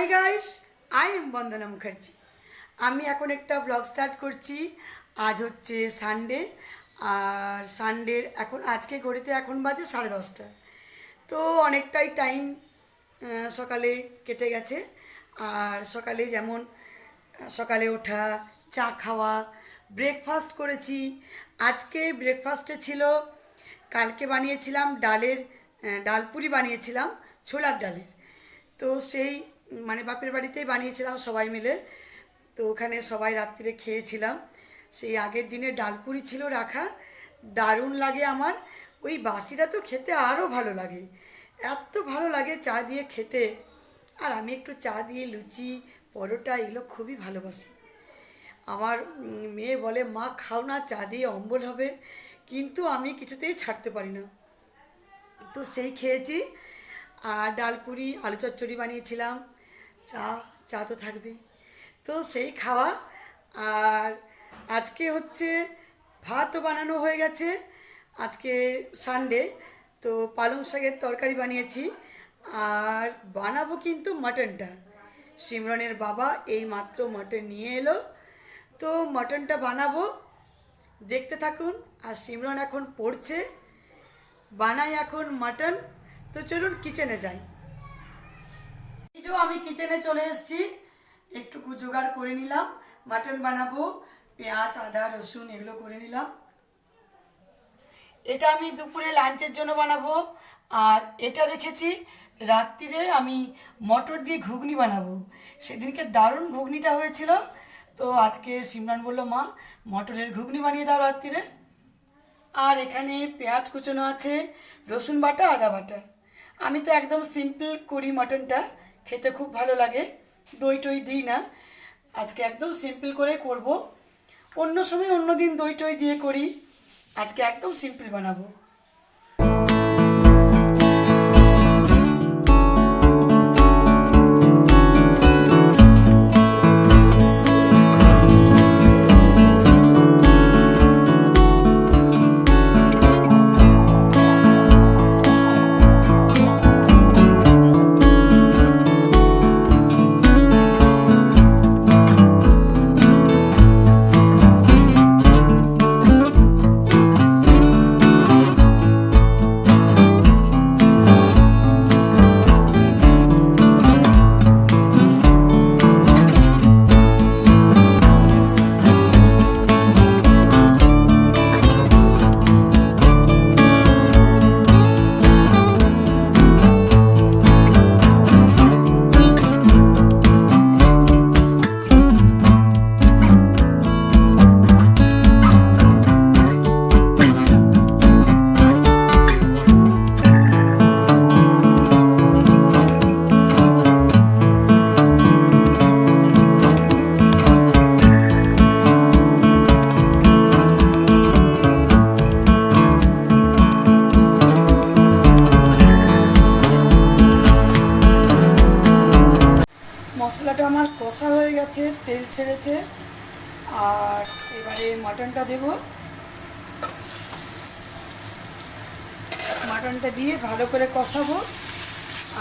Hi guys I am Bandana Mukherjee আমি এখন একটা ব্লগ স্টার্ট করছি। আজ হচ্ছে সানডে আর সানডের এখন, আজকে ঘড়িতে এখন বাজে সাড়ে দশটা। তো অনেকটাই টাইম সকালে কেটে গেছে। আর সকালে যেমন সকালে ওঠা, চা খাওয়া ব্রেকফাস্ট করেছি। আজকে ব্রেকফাস্টে ছিল, কালকে বানিয়েছিলাম ডালের ডালপুরি বানিয়েছিলাম, ছোলার ডালের। তো সেই মানে বাপের বাড়িতেই বানিয়েছিলাম সবাই মিলে। তো ওখানে সবাই রাত্রিরে খেয়েছিলাম। সেই আগের দিনে ডালপুরি ছিল রাখা, দারুণ লাগে আমার। ওই বাসিটা তো খেতে আরও ভালো লাগে। এত ভালো লাগে চা দিয়ে খেতে। আর আমি একটু চা দিয়ে লুচি, পরোটা এগুলো খুবই ভালোবাসি। আমার মেয়ে বলে, মা, খাও না, চা দিয়ে অম্বল হবে। কিন্তু আমি কিছুতেই ছাড়তে পারি না। তো সেই খেয়েছি। আর ডালপুরি, আলু চচ্চড়ি বানিয়েছিলাম। চা চা তো থাকবেই। তো সেই খাওয়া, আর আজকে হচ্ছে ভাতও বানানো হয়ে গেছে। আজকে সানডে তো পালং শাকের তরকারি বানিয়েছি। আর বানাবো কিন্তু মাটনটা সিমরনের বাবা এই মাত্র মাটন নিয়ে এলো। তো মাটনটা বানাবো। দেখতে থাকুন। আর সিমরন এখন পড়ছে। বানাই এখন মাটন তো চলুন কিচেনে যাই। যে আমি কিচেনে চলে এসেছি। একটু জোগাড় করে নিলাম। মাটন বানাবো, পেঁয়াজ, আদা, রসুন, এগুলো করে নিলাম। এটা আমি দুপুরে লাঞ্চের জন্য বানাবো। আর এটা রেখেছি, রাত্রিরে আমি মটর দিয়ে ঘুগনি বানাবো। সেদিনকে দারুণ ঘুগনিটা হয়েছিল। তো আজকে সিমরান বলল, মা, মটরের ঘুগনি বানিয়ে দাও রাত্রিরে। আর এখানে পেঁয়াজ কুচোনো আছে, রসুন বাটা, আদা বাটা। আমি তো একদম সিম্পল করি মাটনটা খেতে খুব ভালো লাগে। দই টই দিই না। আজকে একদম সিম্পল করে করব। অন্য সময় অন্য দিন দই টই দিয়ে করি। আজকে একদম সিম্পল বানাবো। মাটনটা দেব। মাটনটা দিয়ে ভালো করে কষাবো।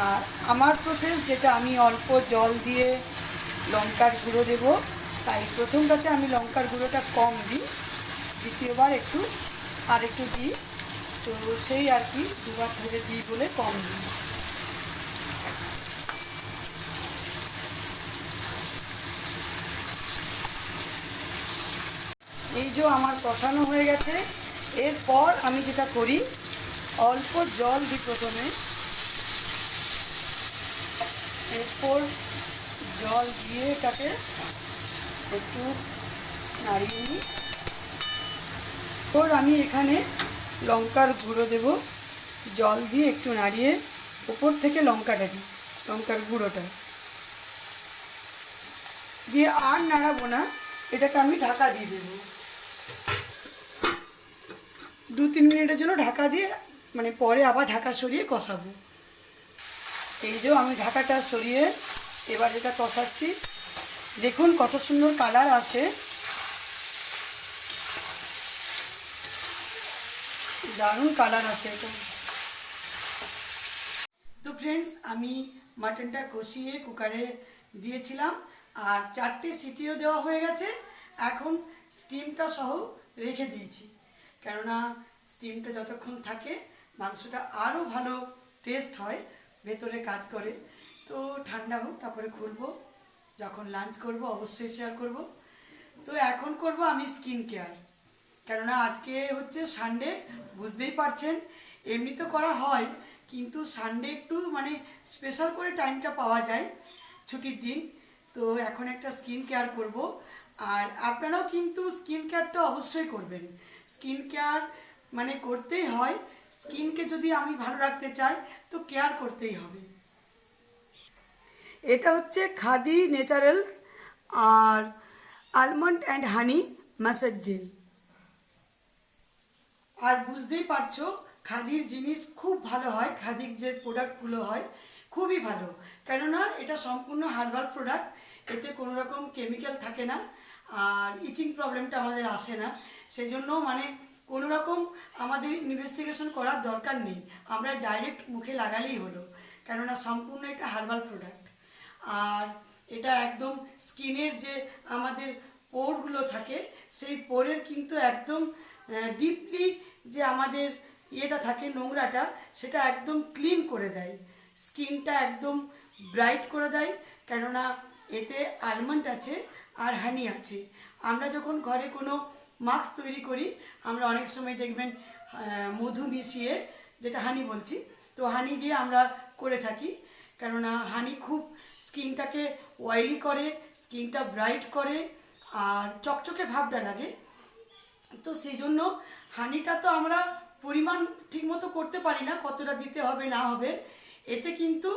আর আমার প্রসেস যেটা আমি অল্প জল দিয়ে লঙ্কার গুঁড়ো দেব, তাই প্রথমটাতে আমি লঙ্কার গুঁড়োটা কম দিই, দ্বিতীয়বার একটু আর একটু দিই। তো সেই আর কি দুবার ধরে দিই বলে কম দিই। এই আমার কষানো হয়ে গেছে। এরপর আমি যেটা করি, অল্প জল দিই প্রথমে। এরপর জল দিয়ে এটাকে একটু নাড়িয়ে নিই। এরপর আমি এখানে লঙ্কার গুঁড়ো দেব। জল দিয়ে একটু নাড়িয়ে উপর থেকে লঙ্কাটা দিই, লঙ্কার গুঁড়োটা। দিয়ে আর নাড়াবো না, এটাকে আমি ঢাকা দিয়ে দেবো। দু তিন মিনিটের জন্য ঢাকা দিয়ে মানে পরে আবার ঢাকা সরিয়ে কষাবো। এই যে আমি ঢাকাটা সরিয়ে এবার এটা কষাচ্ছি, দেখুন কত সুন্দর কালার আসে। দারুণ কালার আসে এটা। তো ফ্রেন্ডস আমি মাটনটা কষিয়ে কুকারে দিয়েছিলাম, আর চারটে সিটিও দেওয়া হয়ে গেছে। এখন স্টিমটা সহ রেখে দিয়েছি। কেননা স্টিমটা যতক্ষণ থাকে মাংসটা আরও ভালো টেস্ট হয়, ভেতরে কাজ করে। তো ঠান্ডা হোক, তারপরে খুলবো। যখন লাঞ্চ করব, অবশ্যই শেয়ার করব। তো এখন করব আমি স্কিন কেয়ার কেননা আজকে হচ্ছে সানডে বুঝতেই পারছেন। এমনি তো করা হয়, কিন্তু সানডে একটু মানে স্পেশাল করে টাইমটা পাওয়া যায়। ছুটির দিন। তো এখন একটা স্কিন কেয়ার করব। আর আপনারাও কিন্তু স্কিন কেয়ারটা অবশ্যই করবেন। স্কিন কেয়ার মানে করতেই হয়। স্কিনকে যদি আমি ভালো রাখতে চাই, তো কেয়ার করতেই হবে। এটা হচ্ছে Khadi natural R almond and honey massage gel আর বুঝতেই পারছ, খাদির জিনিস খুব ভালো হয়, খাদির যে প্রোডাক্টগুলো হয়, খুবই ভালো। কেননা এটা সম্পূর্ণ হার্বাল প্রোডাক্ট এতে কোনো রকম কেমিক্যাল থাকে না। আর ইচিং প্রবলেমটা আমাদের আসে না। সেই জন্য মানে কোনো রকম আমাদের ইনভেস্টিগেশন করার দরকার নেই। আমরা ডাইরেক্ট মুখে লাগালেই হলো। কেননা সম্পূর্ণ এটা হার্বাল প্রোডাক্ট আর এটা একদম স্কিনের যে আমাদের পোরগুলো থাকে, সেই পোরের কিন্তু একদম ডিপলি যে আমাদের ইয়েটা থাকে, নোংরাটা, সেটা একদম ক্লিন করে দেয়। স্কিনটা একদম ব্রাইট করে দেয়। কেননা এতে আলমন্ড আছে আর হানি আছে। আমরা যখন ঘরে কোনো মাস্ক তৈরি করি, আমরা অনেক সময় দেখবেন মধু মিশিয়ে, যেটা হানি বলছি, তো হানি দিয়ে আমরা করে থাকি। কেননা হানি খুব স্কিনটাকে অয়েলি করে, স্কিনটা ব্রাইট করে, আর চকচকে ভাবটা লাগে। তো সেই জন্য হানিটা তো আমরা পরিমাণ ঠিকমতো করতে পারি না, কতটা দিতে হবে না হবে, এতে কিন্তু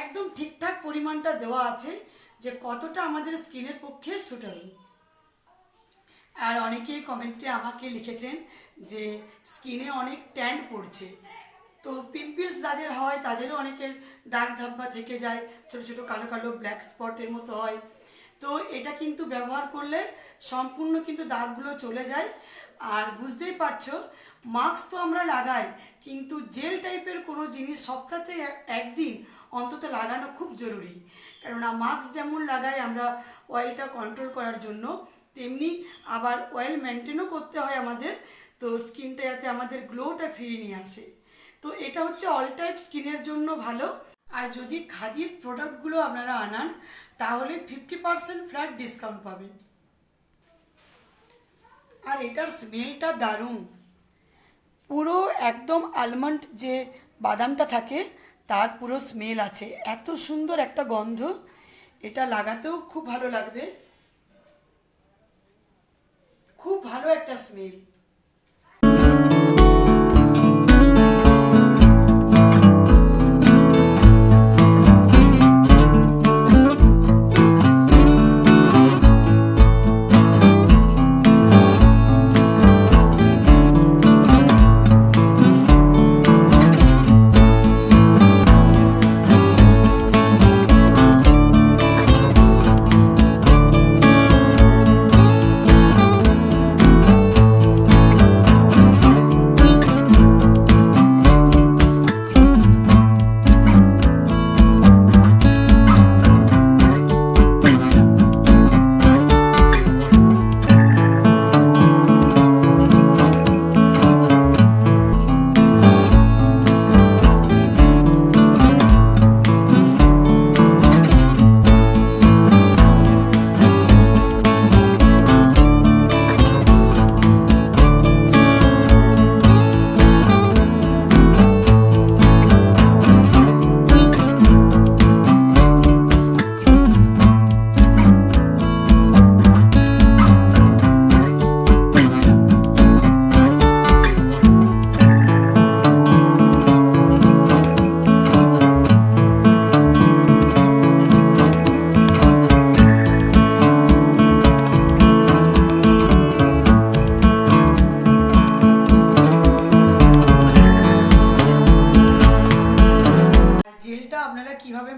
একদম ঠিকঠাক পরিমাণটা দেওয়া আছে। যে কতটা আমাদের স্কিনের পক্ষে সুটেবল আর অনেকেই কমেন্টে আমাকে লিখেছেন যে স্কিনে অনেক ট্যান পড়ছে। তো পিম্পলস যাদের হয়, তাদেরও অনেকের দাগ ধাব্বা থেকে যায়, ছোট ছোট কালো কালো ব্ল্যাক স্পটের মতো হয়। তো এটা কিন্তু ব্যবহার করলে সম্পূর্ণ কিন্তু দাগগুলো চলে যায়। আর বুঝতেই পারছ, মাস্ক তো আমরা লাগাই, কিন্তু জেল টাইপের কোনো জিনিস সপ্তাহে এক- একদিন অন্তত লাগানো খুব জরুরি। কেননা মাস্ক যেমন লাগাই আমরা অয়েলটা কন্ট্রোল করার জন্য, তেমনি আবার অয়েল মেনটেনও করতে হয় আমাদের, তো স্কিনটা যাতে আমাদের গ্লোটা ফিরিয়ে নিয়ে আসে। তো এটা হচ্ছে অল টাইপ স্কিনের জন্য ভালো। আর যদি খাদির প্রোডাক্টগুলো আপনারা আনান, তাহলে ফিফটি পার্সেন্ট ফ্ল্যাট ডিসকাউন্ট পাবেন। আর এটার স্মেলটা দারুণ। পুরো একদম আলমন্ড যে বাদামটা থাকে, তার পুরো স্মেল আছে। এত সুন্দর একটা গন্ধ। এটা লাগাতেও খুব ভালো লাগবে। খুব ভালো একটা স্মেল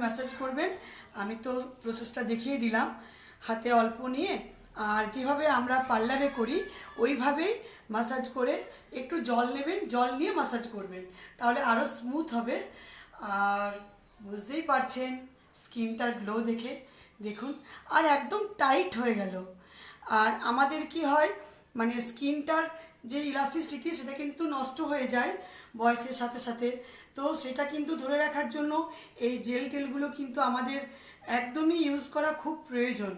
ম্যাসাজ করবেন, আমি তো প্রসেসটা দেখিয়ে দিলাম, হাতে অল্প নিয়ে, আর যেভাবে আমরা পার্লারে করি ওইভাবেই মাসাজ করে একটু জল নেবেন, জল নিয়ে মাসাজ করবেন, তাহলে আরও স্মুথ হবে। আর বুঝতেই পারছেন স্কিনটার গ্লো দেখে, দেখুন, আর একদম টাইট হয়ে গেল। আর আমাদের কি হয় মানে স্কিনটার যে ইলাস্টিসিটি সেটা কিন্তু নষ্ট হয়ে যায় বয়সের সাথে সাথে। তো সেটা কিন্তু ধরে রাখার জন্য এই জেল টেলগুলো কিন্তু আমাদের একদমই ইউজ করা খুব প্রয়োজন।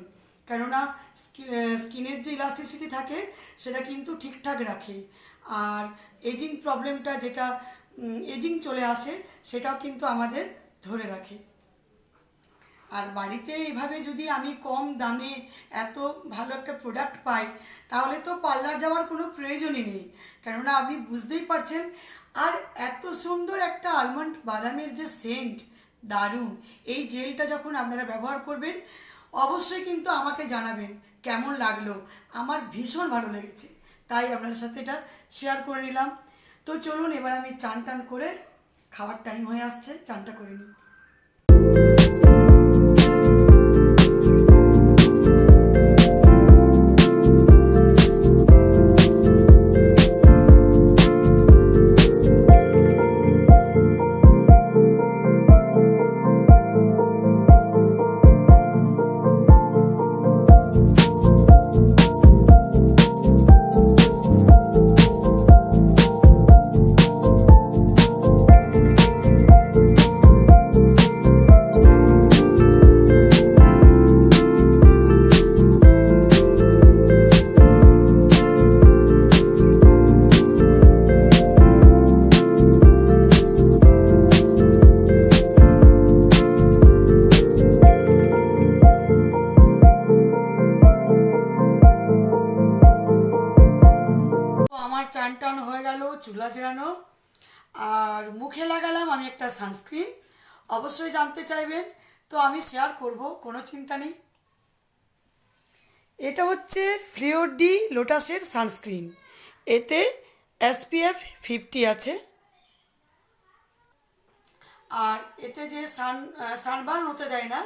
কেননা স্কিনের যে ইলাস্টিসিটি থাকে, সেটা কিন্তু ঠিকঠাক রাখে। আর এজিং প্রবলেমটা যেটা এজিং চলে আসে, সেটাও কিন্তু আমাদের ধরে রাখে। আর বাড়িতে এইভাবে যদি আমি কম দামে এত ভালো একটা প্রোডাক্ট পাই, তাহলে তো পার্লার যাওয়ার কোনো প্রয়োজনই নেই। কেননা আপনি বুঝতেই পারছেন আর এত সুন্দর একটা আলমন্ড বাদামের যে সেন্ট দারুণ। এই জেলটা যখন আপনারা ব্যবহার করবেন, অবশ্যই কিন্তু আমাকে জানাবেন কেমন লাগল। আমার ভীষণ ভালো লেগেছে। তাই আপনাদের সাথে এটা শেয়ার করে নিলাম। তো চলুন, এবার আমি চান টান করে খাওয়ার টাইম হয়ে আসছে, চানটা করে নিই। হয়ে গেল, চুলা চেরানো আর মুখে লাগালাম আমি একটা সানস্ক্রিন অবশ্যই জানতে চাইবেন, তো আমি শেয়ার করব, কোনো চিন্তা নেই। এটা হচ্ছে ফ্লিওডি লোটাসের সানস্ক্রিন এতে এসপিএফ ফিফটি আছে। আর এতে যে সান সানবার্ন হতে দেয় না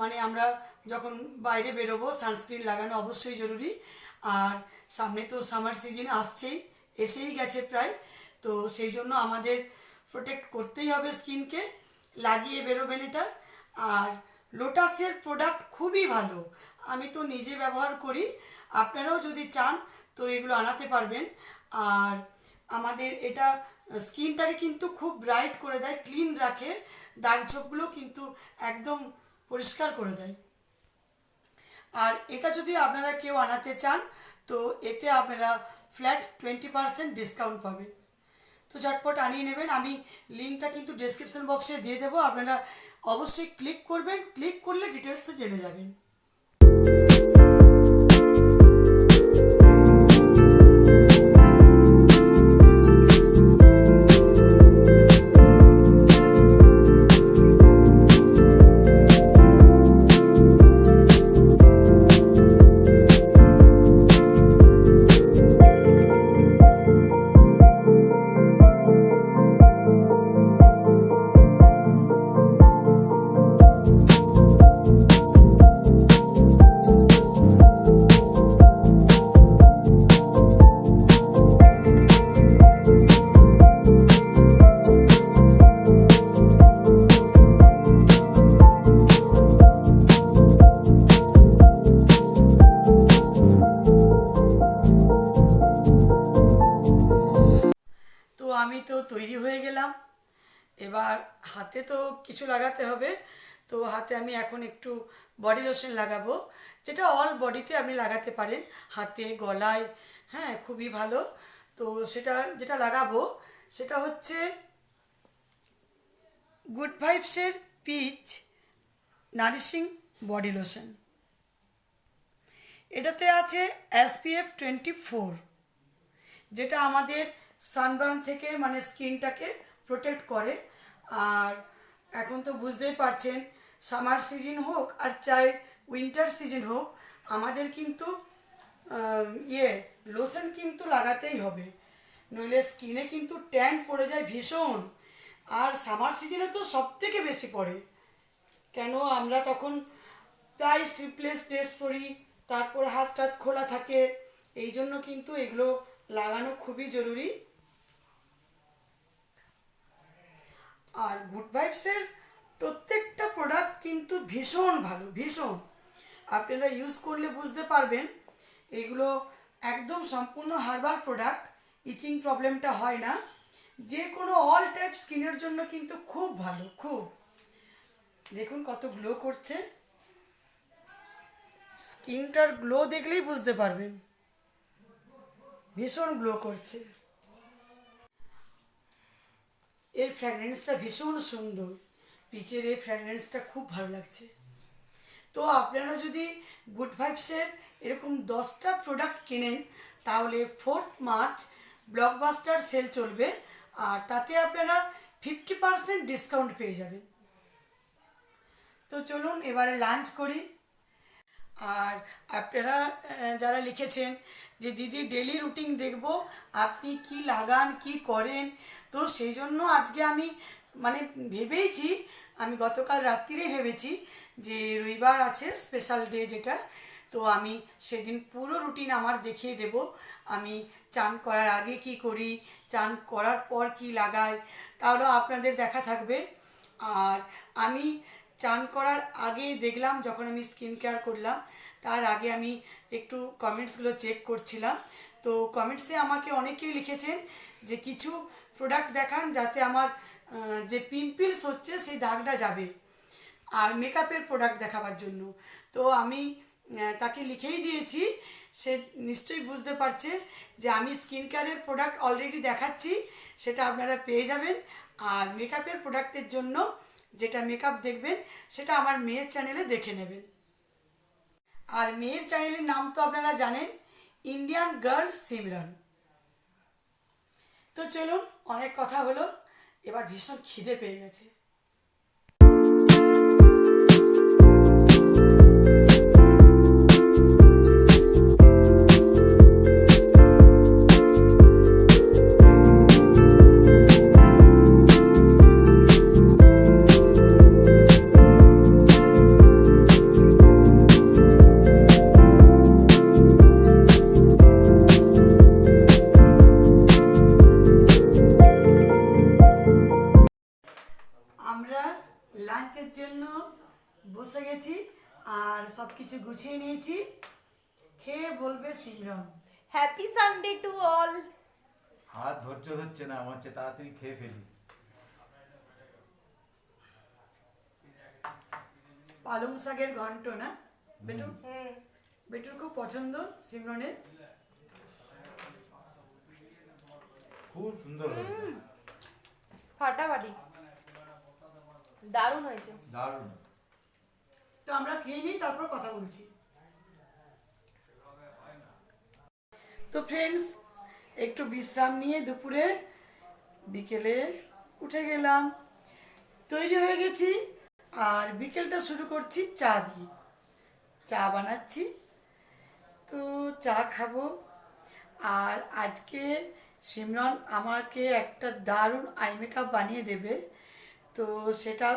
মানে আমরা যখন বাইরে বেরোবো সানস্ক্রিন লাগানো অবশ্যই জরুরি। আর সামনে তো সামার সিজন আসছেই এসেই গেছে প্রায়। তো সেই জন্য আমাদের প্রোটেক্ট করতেই হবে স্কিনকে লাগিয়ে বেরোবেন এটা। আর লোটাসের প্রোডাক্ট খুবই ভালো। আমি তো নিজে ব্যবহার করি। আপনারাও যদি চান, তো এগুলো আনাতে পারবেন। আর আমাদের এটা স্কিনটাকে কিন্তু খুব ব্রাইট করে দেয় ক্লিন রাখে। দাগ ছোপগুলো কিন্তু একদম পরিষ্কার করে দেয়। আর এটা যদি আপনারা কেউ আনাতে চান, তো এতে আপনারা ফ্ল্যাট টোয়েন্টি পারসেন্ট ডিসকাউন্ট পাবেন। তো ঝটপট আনিয়ে নেবেন। আমি লিঙ্কটা কিন্তু ডেসক্রিপশন বক্সে দিয়ে দেবো। আপনারা অবশ্যই ক্লিক করবেন। ক্লিক করলে ডিটেলসে জেনে যাবেন। হাতে আমি এখন একটু বডি লোশন লাগাবো, যেটা অল বডিতে আপনি লাগাতে পারেন। হাতে, গলায় হ্যাঁ খুবই ভালো। তো সেটা, যেটা লাগাবো, সেটা হচ্ছে গুড ভাইবসের পিচ নারিশিং বডি লোশন এটাতে আছে এসপিএফ টোয়েন্টি ফোর যেটা আমাদের সানবার্ন থেকে মানে স্কিনটাকে প্রোটেক্ট করে। আর এখন তো বুঝতেই পারছেন সামার সিজন হোক আর চাই উইন্টার সিজন হোক, আমাদের কিন্তু ইয়ে লোশন কিন্তু লাগাতেই হবে। নইলে স্কিনে কিন্তু ট্যান পড়ে যায় ভীষণ। আর সামার সিজনে তো সব থেকে বেশি পড়ে। কেন আমরা তখন প্রায় স্লিপলেস ড্রেস পরি, তারপর হাত টাত খোলা থাকে, এই জন্য কিন্তু এগুলো লাগানো খুবই জরুরি। আর গুড ভাইবসের প্রত্যেকটা প্রোডাক্ট কিন্তু ভীষণ ভালো, ভীষণ। আপনারা ইউজ করলে বুঝতে পারবেন, এগুলো একদম সম্পূর্ণ হার্বাল প্রোডাক্ট ইচিং প্রবলেমটা হয় না। যে কোনো অল টাইপ স্কিনের জন্য কিন্তু খুব ভালো, খুব। দেখুন কত গ্লো করছে। স্কিনটার গ্লো দেখলেই বুঝতে পারবেন। ভীষণ গ্লো করছে। এর ফ্র্যাগরেন্সটা ভীষণ সুন্দর। পিচের এই ফ্র্যাগরেন্সটা খুব ভালো লাগছে। তো আপনারা যদি গুড ভাইবসের এরকম দশটা প্রোডাক্ট কেনেন, তাহলে ফোর্থ মার্চ ব্লকবাস্টার সেল চলবে আর তাতে আপনারা ফিফটি পার্সেন্ট ডিসকাউন্ট পেয়ে যাবেন। তো চলুন এবারে লাঞ্চ করি। আর আপনারা যারা লিখেছেন যে, দিদি ডেলি রুটিন দেখব, আপনি কি লাগান, কি করেন? তো সেই জন্য আজকে আমি মানে ভেবেইছি আমি গতকাল রাত্রিরেই ভেবেছি যে রবিবার আছে স্পেশাল ডে যেটা। তো আমি সেদিন পুরো রুটিন আমার দেখিয়ে দেব। আমি চান করার আগে কি করি, চান করার পর কি লাগাই তাহলেও আপনাদের দেখা থাকবে। আর আমি চান করার আগে দেখলাম, যখন আমি স্কিন কেয়ার করলাম, তার আগে আমি একটু কমেন্টসগুলো চেক করছিলাম। তো কমেন্টসে আমাকে অনেকেই লিখেছেন যে কিছু প্রোডাক্ট দেখান যাতে আমার যে পিম্পলস হচ্ছে, সেই দাগটা যাবে। আর মেকআপের প্রোডাক্ট দেখাবার জন্য। তো আমি তাকে লিখেই দিয়েছি। সে নিশ্চয়ই বুঝতে পারছে যে আমি স্কিন কেয়ারের প্রোডাক্ট অলরেডি দেখাচ্ছি, সেটা আপনারা পেয়ে যাবেন। আর মেকআপের প্রোডাক্টের জন্য যেটা মেকআপ দেখবেন, সেটা আমার মেয়ের চ্যানেলে দেখে নেবেন। আর মেয়ের চ্যানেলের নাম তো আপনারা জানেন ইন্ডিয়ান গার্লস সিমরান তো চলুন, অনেক কথা হলো। এবার ভীষণ খিদে পেয়ে গেছে। বলবে Simran. Happy Sunday to all হাত ধৈর্য ধরছে না আমার চেয়ে তাড়াতাড়ি খেয়ে ফেলি। পালং শাকের ঘন্ট না? বেটু? বেটুর খুব পছন্দ সিমরনের? খুব সুন্দর ফাটাফাটি। দারুণ হয়েছে। দারুণ। তো আমরা খেয়ে নিই তারপর কথা বলছি। তো ফ্রেন্ডস একটু বিশ্রাম নিয়ে দুপুরে বিকেলে উঠে গেলাম। তৈরি হয়ে গেছি আর বিকেলটা শুরু করছি চা দিয়ে। চা বানাচ্ছি। তো চা খাব। আর আজকে সিমরন আমাকে একটা দারুণ আই মেকআপ বানিয়ে দেবে। তো সেটা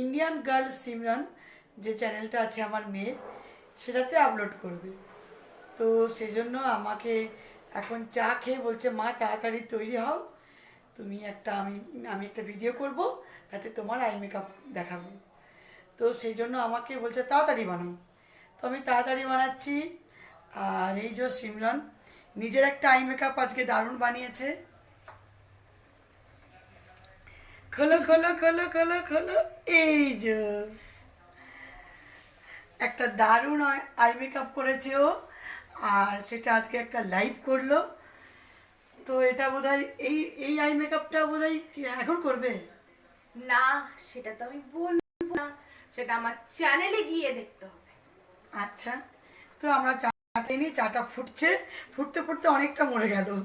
ইন্ডিয়ান গার্ল সিমরন, যে চ্যানেলটা আছে আমার মেয়ের, সেটাতে আপলোড করবে। তো সেজন্য আমাকে এখন চা খেয়ে বলছে, মা, তাড়াতাড়ি তৈরি হও। তুমি একটা, আমি আমি একটা ভিডিও করব, তাতে তোমার আই মেকআপ দেখাবো। তো সেই জন্য আমাকে বলছে, তাড়াতাড়ি বানাও। তো আমি তাড়াতাড়ি বানাচ্ছি। আর এই যে সিমরন, নিজের একটা আই মেকআপ আজকে দারুণ বানিয়েছে। খোলো খোলো খোলো খোলো খোলো, এই যে। একটা দারুণ আই মেকআপ করেছে ও। আর সেটা আজকে একটা লাইভ করল। তো এটা বোধহয় এই এই আই মেকআপটা কি- এখন করবে? না সেটা তো আমি বলব না। সেটা আমার চ্যানেলে গিয়ে দেখতে হবে। আচ্ছা তো আমরা চাটা নিই চাটা ফুটছে। ফুটতে ফুটতে অনেকটা মরে গেল।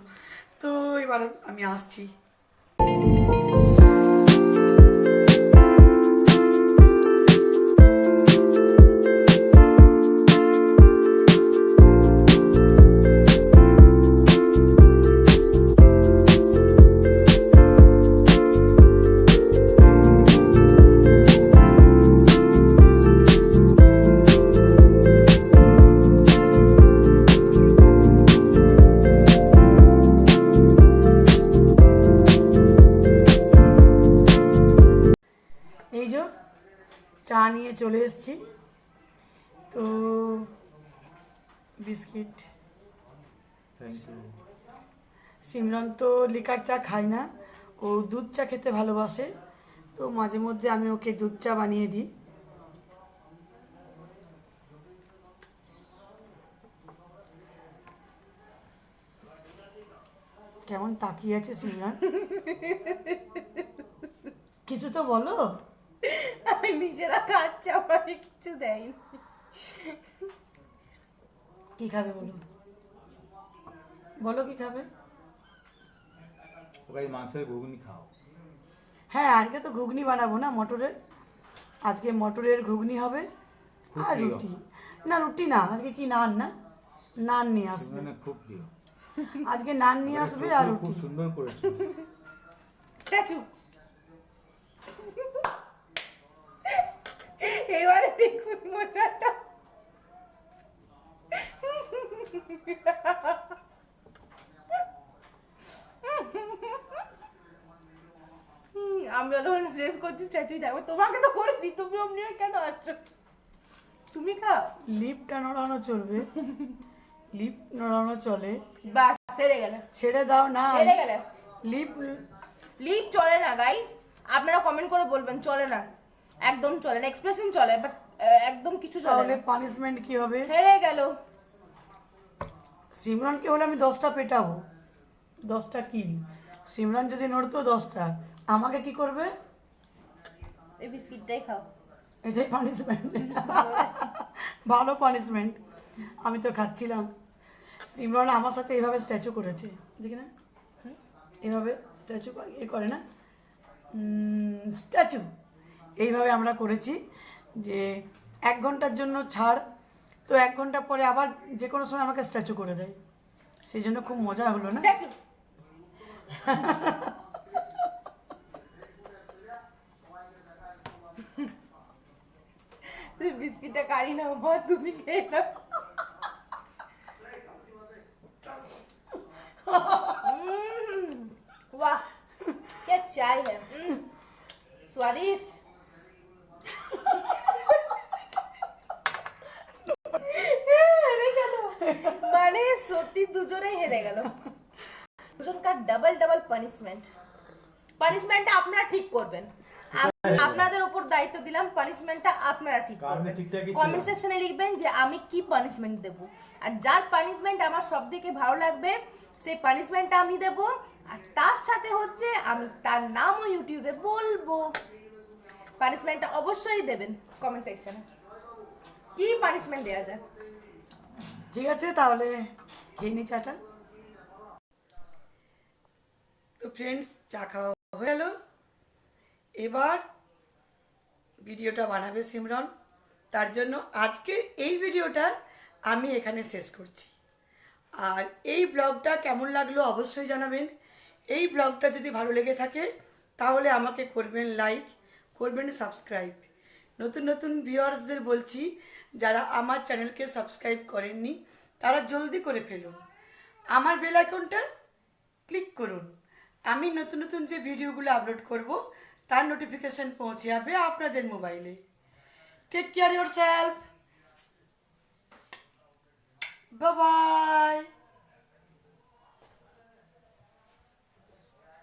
তো এবার আমি আসছি। সিমরন তো লিকার চা খায় না। ও দুধ চা খেতে ভালোবাসে। তো মাঝে মধ্যে আমি ওকে দুধ চা বানিয়ে দিই। কেমন তাকিয়ে আছে সিমরান? কিছু তো বলো। আমি নিজেরা খাচ্ছে আমাকে কিছু দেয়নি। কি খাবে বলো? বলো কি খাবে? ওকে মাংসের ঘুগনি খাও। হ্যাঁ আজকে তো ঘুগনি বানাবো না মটরের। আজকে মটরের ঘুগনি হবে আর রুটি। না রুটি না আজকে কি নান না? নান নিয়ে আসবে। খুব প্রিয়। আজকে নান নিয়ে আসবে আর রুটি। খুব সুন্দর করেছ। স্ট্যাচু এবারে দেখুন মজাটা। আমি যতক্ষণ শেষ করছি স্ট্যাচুই দেখো। তোমাকে তো করিনি তুমি অমনি কেন আছো? তুমি খাও। লিপটা নড়ানো চলবে। লিপ নড়ানো চলে। বাস সেরে গেলে। ছেড়ে দাও না। সেরে গেলে। লিপ লিপ চলে না গাইস আপনারা কমেন্ট করে বলবেন চলে না। একদম চলে না। এক্সপ্রেশন চলে বাট একদম কিছু চলে তাহলে পানিশমেন্ট কি হবে? হেরে গেল। সিমরানকে হলে আমি দশটা পেটাবো। দশটা কিল সিমরান যদি নড়তো দশটা আমাকে কি করবে? এই বিস্কিটটাই খাও। এটাই পানিশমেন্ট ভালো পানিশমেন্ট আমি তো খাচ্ছিলাম। সিমরান আমার সাথে এইভাবে স্ট্যাচু করেছে। দেখি না। এইভাবে স্ট্যাচু এ করে না? স্ট্যাচু এইভাবে আমরা করেছি যে এক ঘণ্টার জন্য ছাড়। তো এক ঘণ্টা পরে আবার যে কোনো সময় আমাকে স্ট্যাচু করে দেয়। সেই জন্য খুব মজা হলো না? স্ট্যাচু তুই বিস্কিটটা কারি না মা তুমি খেয়ে নাও हम्म, वाह क्या चाय है हम्म, स्वादिष्ट হেরে গেল মানে সত্যি দুজনেই হেরে গেল দুজনকার ডাবল ডাবল পানিশমেন্ট পানিশমেন্টটা আপনারা ঠিক করবেন। আপনাদের উপর দায়িত্ব দিলাম পানিশমেন্টটা আপনারা ঠিক করবেন। কমেন্ট সেকশনে লিখবেন যে আমি কি পানিশমেন্ট দেব? আর যার পানিশমেন্ট আমার সব থেকে ভালো লাগবে সেই পানিশমেন্টটা আমি দেব। আর তার সাথে হচ্ছে আমি তার নামও ইউটিউবে বলব। পানিশমেন্টটা অবশ্যই দেবেন কমেন্ট সেকশনে কি পানিশমেন্ট দেওয়া যায়? ঠিক আছে তাহলে খেয়ে নি চাটা। তো ফ্রেন্ডস চা খাওয়া হয়ে গেল। এবার ভিডিওটা বানাবে সিমরন। তার জন্য আজকের এই ভিডিওটা আমি এখানে শেষ করছি। আর এই ব্লগটা কেমন লাগল অবশ্যই জানাবেন। এই ব্লগটা যদি ভালো লেগে থাকে, তাহলে আমাকে করবেন লাইক করবেন সাবস্ক্রাইব নতুন নতুন ভিউয়ার্সদের বলছি, যারা আমার চ্যানেলকে সাবস্ক্রাইব করেননি, তারা জলদি করে ফেলুন। আমার বেল আইকনটা ক্লিক করুন। আমি নতুন নতুন যে ভিডিওগুলো আপলোড করব, তার নোটিফিকেশন পৌঁছে যাবে আপনাদের মোবাইলে take care yourself by